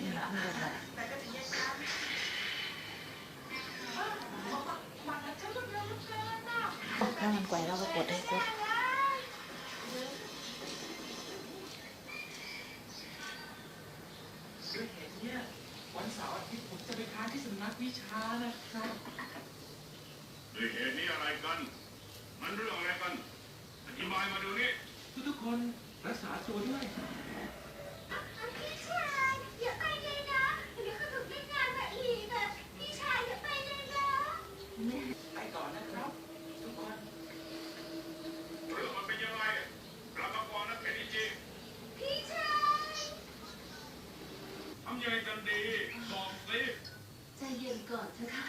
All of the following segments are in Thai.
โอ้ถ้ามันไกวเราก็กดให้กดวันเสาร์อาทิตย์ผมจะไปค้างที่สำนักวิชานะครับด้วยเหตุนี้อะไรกัน มันเรื่องอะไรกัน อธิบายมาดูนี่ทุกๆคนรักษาตัวด้วย พี่ชายอย่าไปเลยนะ เดี๋ยวเขาถูกเล่นงานมาอีกอะพี่ชายอย่าไปเลยนะ ไปก่อนนะครับ ทุกคน เรื่องมันเป็นยังไงกลับมาก่อนนะเคนิจิ พี่ชาย ทำยังไงกันดี บอกสิใจเย็นก่อนเถอะค่ะ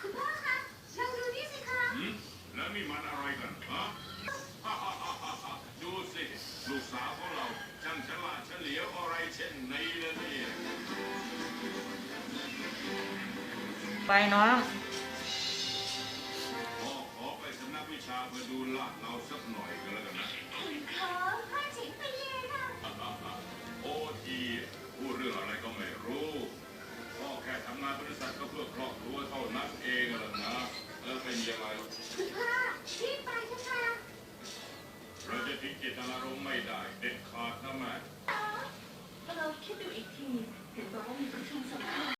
คุณพ่อคะลองดูนี่สิคะ หืมแล้วนี่มันอะไรกันฮะ ดูสิ ลูกสาวของเราช่างฉลาดเฉลียวอะไรเช่นนี้นะเนี่ย ไปน้อง พ่อขอไปสำนักวิชาเพื่อดูลาดเราสักหน่อยก็แล้วกันนะ คุณขอ บริษัทก็เพื่อครอบครัวเท่านั้นเองแหละนะแล้วเป็นยังไงหรคุณพ่อรีบไปเถอะค่ะเราจะทิ้งเจตนารมณ์ไม่ได้เด็ดขาดนะแม่เราคิดดูอีกที เห็นบอกว่ามีประชุมสำคัญ